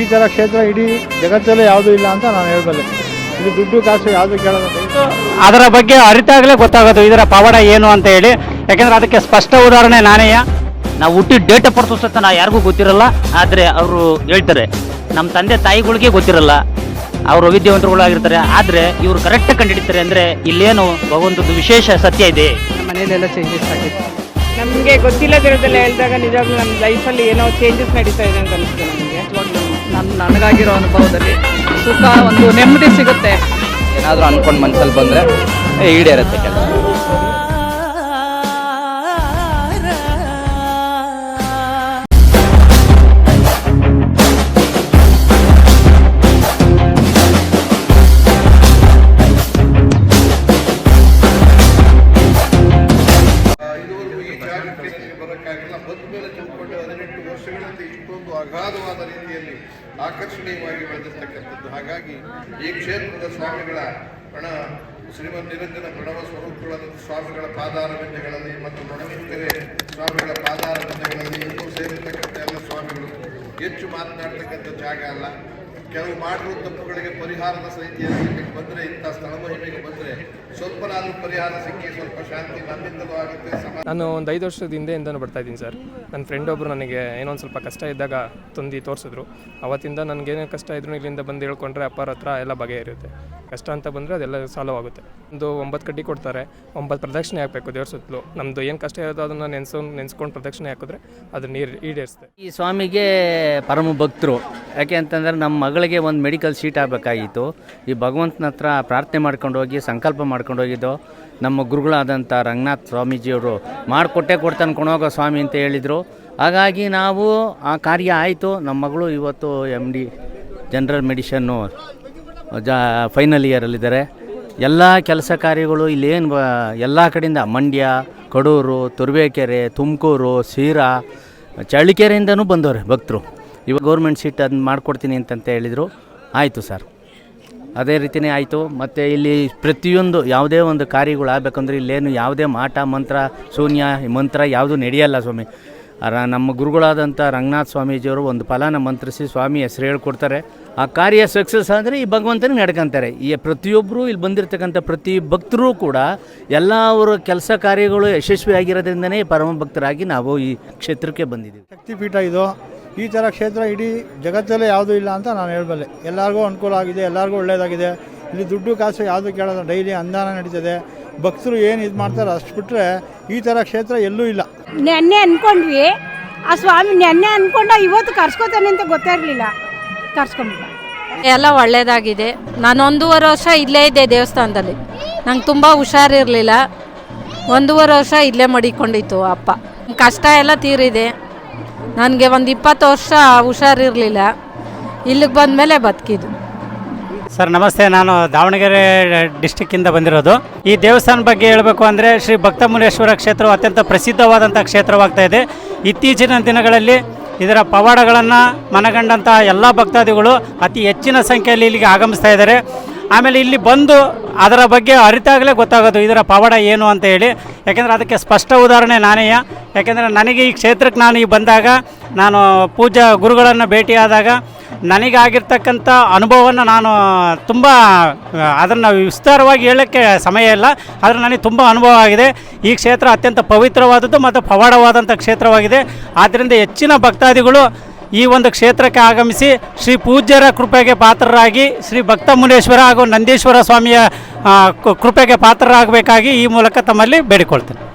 ಈ ಥರ ಕ್ಷೇತ್ರ ಇಡೀ ಜಗತ್ತಲ್ಲೇ ಯಾವುದೂ ಇಲ್ಲ ಅಂತ ನಾನು ಹೇಳಬಲ್ಲೆ. ಇದು ದುಡ್ಡು ಕಾಸು ಯಾವುದು ಕೇಳೋದು ಅದರ ಬಗ್ಗೆ ಅರಿತಾಗಲೇ ಗೊತ್ತಾಗೋದು ಇದರ ಪವಾಡ ಏನು ಅಂತ ಹೇಳಿ. ಯಾಕೆಂದ್ರೆ ಅದಕ್ಕೆ ಸ್ಪಷ್ಟ ಉದಾಹರಣೆ ನಾನೇ ನಾವು ಹುಟ್ಟಿದ ಡೇಟ್ ಆಫ್ ಬರ್ತ್ ಸತ್ತ ನಾ ಯಾರಿಗೂ ಗೊತ್ತಿರಲ್ಲ ಆದರೆ ಅವರು ಹೇಳ್ತಾರೆ ನಮ್ಮ ತಂದೆ ತಾಯಿಗಳಿಗೆ ಗೊತ್ತಿರಲ್ಲ. ಅವರು ವಿದ್ಯಾವಂತರುಗಳಾಗಿರ್ತಾರೆ ಆದರೆ ಇವರು ಕರೆಕ್ಟಾಗಿ ಕಂಡುಹಿಡಿತಾರೆ ಅಂದರೆ ಇಲ್ಲೇನು ಒಂದು ವಿಶೇಷ ಸತ್ಯ ಇದೆ. ಮನೆಯಲ್ಲೆಲ್ಲ ಚೇಂಜಸ್ ಆಗಿದೆ. ನಮಗೆ ಗೊತ್ತಿಲ್ಲದಿರೋದೆಲ್ಲ ಹೇಳಿದಾಗ ನಿಜವಾಗ್ಲೂ ನಮ್ಮ ಲೈಫಲ್ಲಿ ಏನೋ ಚೇಂಜಸ್ ನಡೀತಾ ಇದೆ ಅಂತ ಅನಿಸ್ತದೆ ನಮಗೆ. ನನ್ನ ನನಗಾಗಿರೋ ಅನುಭವದಲ್ಲಿ ಸುಖ ಒಂದು ನೆಮ್ಮದಿ ಸಿಗುತ್ತೆ. ಏನಾದರೂ ಅನ್ಕೊಂಡು ಮನಸ್ಸಲ್ಲಿ ಬಂದರೆ ಈಡೇರುತ್ತೆ ಕೆಲಸ. ಮೇಲೆ ತುಂಬಿಕೊಂಡು ಹದಿನೆಂಟು ವರ್ಷಗಳಲ್ಲಿ ಇಷ್ಟೊಂದು ಅಗಾಧವಾದ ರೀತಿಯಲ್ಲಿ ಆಕರ್ಷಣೀಯವಾಗಿ ಬೆಳೆದಿರ್ತಕ್ಕಂಥದ್ದು. ಹಾಗಾಗಿ ಈ ಕ್ಷೇತ್ರದ ಸ್ವಾಮಿಗಳ ಪ್ರಣ, ಶ್ರೀಮನ್ ನಿರಂಜನ ಪ್ರಣವ ಸ್ವರೂಪಗಳಾದ ಸ್ವಾಮಿಗಳ ಪಾದಾರವಿಂದಗಳಲ್ಲಿ ಮತ್ತು ಮಣವಿಂದರೆ ಸ್ವಾಮಿಗಳ ಪಾದಾರವಿಂದಗಳಲ್ಲಿ ಇನ್ನೂ ಸೇರಿರ್ತಕ್ಕಂಥ ಎಲ್ಲ ಸ್ವಾಮಿಗಳು ಹೆಚ್ಚು ಮಾತನಾಡ್ತಕ್ಕಂಥ ಜಾಗ ಅಲ್ಲ. ಕೆಲವು ಮಾಡಿರುವ ತಪ್ಪುಗಳಿಗೆ ಪರಿಹಾರದ ಸಹಿತಿಯಲ್ಲಿ ಬಂದರೆ ಇಂಥ ಸ್ಥಳ ಮಹಿಮೆಗೆ ಬಂದರೆ ಸ್ವಲ್ಪನಾದ್ರೂ ಪರಿಹಾರ ಸಿಕ್ಕಿ ಸ್ವಲ್ಪ ಶಾಂತಿ ನಮ್ಮಿಂದಲೂ ಆಗುತ್ತೆ. ನಾನು ಒಂದು ಐದು ವರ್ಷದ ಹಿಂದೆಯಿಂದನೂ ಬರ್ತಾ ಇದ್ದೀನಿ ಸರ್. ನನ್ನ ಫ್ರೆಂಡ್ ಒಬ್ಬರು ನನಗೆ ಏನೋ ಒಂದು ಸ್ವಲ್ಪ ಕಷ್ಟ ಇದ್ದಾಗ ತಂದು ತೋರಿಸಿದ್ರು. ಅವತ್ತಿಂದ ನನಗೇನೇ ಕಷ್ಟ ಇದ್ರೂ ಇಲ್ಲಿಂದ ಬಂದು ಹೇಳ್ಕೊಂಡ್ರೆ ಅಪ್ಪರ ಹತ್ರ ಎಲ್ಲ ಇರುತ್ತೆ. ಕಷ್ಟ ಅಂತ ಬಂದರೆ ಅದೆಲ್ಲ ಸಾಲ್ವ್ ಆಗುತ್ತೆ ಒಂದು ಒಂಬತ್ತು ಕಡ್ಡಿ ಕೊಡ್ತಾರೆ. ಒಂಬತ್ತು ಪ್ರದಕ್ಷಿಣೆ ಹಾಕಬೇಕು ದೇವ್ರ ಸುತ್ತಲೂ. ನಮ್ಮದು ಏನು ಕಷ್ಟ ಇರೋದು ಅದನ್ನು ನೆನೆಸೋ ನೆನೆಸ್ಕೊಂಡು ಪ್ರದಕ್ಷಿಣೆ ಹಾಕಿದ್ರೆ ಅದು ನೀರು ಈಡೇರಿಸುತ್ತೆ ಈ ಸ್ವಾಮಿಗೆ ಪರಮ ಭಕ್ತರು. ಯಾಕೆ ಅಂತಂದರೆ ನಮ್ಮ ಮಗಳಿಗೆ ಒಂದು ಮೆಡಿಕಲ್ ಸೀಟ್ ಆಗಬೇಕಾಗಿತ್ತು. ಈ ಭಗವಂತನ ಹತ್ರ ಪ್ರಾರ್ಥನೆ ಮಾಡ್ಕೊಂಡು ಹೋಗಿ, ಸಂಕಲ್ಪ ಮಾಡ್ಕೊಂಡು ಹೋಗಿದ್ದು. ನಮ್ಮ ಗುರುಗಳಾದಂಥ ರಂಗನಾಥ್ ಸ್ವಾಮೀಜಿಯವರು ಮಾಡಿಕೊಟ್ಟೆ ಕೊಡ್ತಾನೆ ಕೊಣೋಗೋ ಸ್ವಾಮಿ ಅಂತ ಹೇಳಿದರು. ಹಾಗಾಗಿ ನಾವು ಆ ಕಾರ್ಯ ಆಯಿತು. ನಮ್ಮ ಮಗಳು ಇವತ್ತು ಎಂ ಡಿ ಜನರಲ್ ಮೆಡಿಷನ್ನು ಜಾ ಫೈನಲ್ ಇಯರಲ್ಲಿದ್ದಾರೆ ಎಲ್ಲ ಕೆಲಸ ಕಾರ್ಯಗಳು ಇಲ್ಲೇನು ಎಲ್ಲ ಕಡೆಯಿಂದ ಮಂಡ್ಯ, ಕಡೂರು, ತುರುವೇಕೆರೆ, ತುಮಕೂರು ಸೀರಾ ಚಳ್ಳಕೆರೆಯಿಂದನೂ ಬಂದವ್ರೆ ಭಕ್ತರು. ಇವಾಗ ಗೌರ್ಮೆಂಟ್ ಸೀಟ್ ಅದನ್ನ ಮಾಡಿಕೊಡ್ತೀನಿ ಅಂತಂತ ಹೇಳಿದರು. ಆಯಿತು ಸರ್ ಅದೇ ರೀತಿಯೇ ಆಯಿತು. ಮತ್ತು ಇಲ್ಲಿ ಪ್ರತಿಯೊಂದು ಯಾವುದೇ ಒಂದು ಕಾರ್ಯಗಳು ಆಗಬೇಕಂದ್ರೆ ಇಲ್ಲೇನು ಯಾವುದೇ ಮಾಟ, ಮಂತ್ರ, ಶೂನ್ಯ ಮಂತ್ರ ಯಾವುದೂ ನಡೆಯಲ್ಲ ಸ್ವಾಮಿ. ನಮ್ಮ ಗುರುಗಳಾದಂಥ ರಂಗನಾಥ್ ಸ್ವಾಮೀಜಿಯವರು ಒಂದು ಫಲಾನ ಮಂತ್ರಿಸಿ ಸ್ವಾಮಿ ಹೆಸರು ಹೇಳ್ಕೊಡ್ತಾರೆ. ಆ ಕಾರ್ಯ ಸಕ್ಸಸ್ ಆದರೆ ಈ ಭಗವಂತನಿಗೆ ನಡ್ಕೊಂತಾರೆ. ಈ ಪ್ರತಿಯೊಬ್ಬರು ಇಲ್ಲಿ ಬಂದಿರತಕ್ಕಂಥ ಪ್ರತಿ ಭಕ್ತರು ಕೂಡ ಎಲ್ಲ ಅವರ ಕೆಲಸ ಕಾರ್ಯಗಳು ಯಶಸ್ವಿಯಾಗಿರೋದ್ರಿಂದನೇ ಪರಮ ಭಕ್ತರಾಗಿ ನಾವು ಈ ಕ್ಷೇತ್ರಕ್ಕೆ ಬಂದಿದ್ದೀವಿ. ಶಕ್ತಿಪೀಠ ಇದು. ಈ ಥರ ಕ್ಷೇತ್ರ ಇಡೀ ಜಗತ್ತಲ್ಲೇ ಯಾವುದೂ ಇಲ್ಲ ಅಂತ ನಾನು ಹೇಳಬಲ್ಲೆ. ಎಲ್ಲರಿಗೂ ಅನುಕೂಲ ಆಗಿದೆ ಎಲ್ಲರಿಗೂ ಒಳ್ಳೆಯದಾಗಿದೆ ಇಲ್ಲಿ ದುಡ್ಡು ಕಾಸು ಯಾವುದು ಕೇಳೋದು ಡೈಲಿ ಅಂದಾನ ನಡೀತದೆ. ಭಕ್ತರು ಏನು ಇದು ಮಾಡ್ತಾರೆ ಅಷ್ಟು ಬಿಟ್ಟರೆ ಈ ಥರ ಕ್ಷೇತ್ರ ಎಲ್ಲೂ ಇಲ್ಲ. ನೆನ್ನೆ ಅನ್ಕೊಂಡ್ವಿ ಆ ಸ್ವಾಮಿ ನೆನ್ನೆ ಅನ್ಕೊಂಡ ಇವತ್ತು ಕರ್ಸ್ಕೊತಾನೆ ಅಂತ ಗೊತ್ತಾಗಲಿಲ್ಲ ಕರ್ಸ್ಕೊಂಡ್ಬಿಟ್ಟ ಎಲ್ಲ ಒಳ್ಳೇದಾಗಿದೆ. ನಾನು ಒಂದೂವರೆ ವರ್ಷ ಇಲ್ಲೇ ಇದ್ದೆ ದೇವಸ್ಥಾನದಲ್ಲಿ. ನಂಗೆ ತುಂಬ ಹುಷಾರಿರಲಿಲ್ಲ. ಒಂದೂವರೆ ವರ್ಷ ಇಲ್ಲೇ ಮಡಿಕೊಂಡಿತ್ತು ಅಪ್ಪ. ಕಷ್ಟ ಎಲ್ಲ ತೀರಿದೆ. ನನಗೆ ಒಂದು ಇಪ್ಪತ್ತು ವರ್ಷ ಹುಷಾರಿರಲಿಲ್ಲ. ಇಲ್ಲಿಗೆ ಬಂದಮೇಲೆ ಬದುಕಿದ್ದು. ಸರ್, ನಮಸ್ತೆ. ನಾನು ದಾವಣಗೆರೆ ಡಿಸ್ಟಿಕ್ಕಿಂದ ಬಂದಿರೋದು. ಈ ದೇವಸ್ಥಾನ ಬಗ್ಗೆ ಹೇಳಬೇಕು ಅಂದರೆ ಶ್ರೀ ಭಕ್ತಮುನೇಶ್ವರ ಕ್ಷೇತ್ರವು ಅತ್ಯಂತ ಪ್ರಸಿದ್ಧವಾದಂಥ ಕ್ಷೇತ್ರವಾಗ್ತಾ ಇದೆ. ಇತ್ತೀಚಿನ ದಿನಗಳಲ್ಲಿ ಇದರ ಪವಾಡಗಳನ್ನು ಮನಗಂಡಂಥ ಎಲ್ಲ ಭಕ್ತಾದಿಗಳು ಅತಿ ಹೆಚ್ಚಿನ ಸಂಖ್ಯೆಯಲ್ಲಿ ಇಲ್ಲಿಗೆ ಆಗಮಿಸ್ತಾ ಇದ್ದಾರೆ. ಆಮೇಲೆ ಇಲ್ಲಿ ಬಂದು ಅದರ ಬಗ್ಗೆ ಅರಿತಾಗಲೇ ಗೊತ್ತಾಗೋದು ಇದರ ಪವಾಡ ಏನು ಅಂತ ಹೇಳಿ. ಯಾಕೆಂದರೆ ಅದಕ್ಕೆ ಸ್ಪಷ್ಟ ಉದಾಹರಣೆ ನಾನೇ ಯಾಕೆಂದರೆ ನನಗೆ ಈ ಕ್ಷೇತ್ರಕ್ಕೆ ನಾನು ಈ ಬಂದಾಗ, ನಾನು ಪೂಜಾ ಗುರುಗಳನ್ನು ಭೇಟಿಯಾದಾಗ ನನಗಾಗಿರ್ತಕ್ಕಂಥ ಅನುಭವವನ್ನು ನಾನು ತುಂಬ, ಅದನ್ನು ವಿಸ್ತಾರವಾಗಿ ಹೇಳೋಕ್ಕೆ ಸಮಯ ಇಲ್ಲ. ಆದರೆ ನನಗೆ ತುಂಬ ಅನುಭವ ಆಗಿದೆ. ಈ ಕ್ಷೇತ್ರ ಅತ್ಯಂತ ಪವಿತ್ರವಾದದ್ದು ಮತ್ತು ಪವಾಡವಾದಂಥ ಕ್ಷೇತ್ರವಾಗಿದೆ. ಆದ್ದರಿಂದ ಹೆಚ್ಚಿನ ಭಕ್ತಾದಿಗಳು ಈ ಒಂದು ಕ್ಷೇತ್ರಕ್ಕೆ ಆಗಮಿಸಿ ಶ್ರೀ ಪೂಜ್ಯರ ಕೃಪೆಗೆ ಪಾತ್ರರಾಗಿ ಶ್ರೀ ಭಕ್ತ ಮುನೇಶ್ವರ ಹಾಗೂ ನಂದೀಶ್ವರ ಸ್ವಾಮಿಯ ಕೃಪೆಗೆ ಪಾತ್ರರಾಗಬೇಕಾಗಿ ಈ ಮೂಲಕ ತಮ್ಮಲ್ಲಿ ಬೇಡಿಕೊಳ್ತೇನೆ.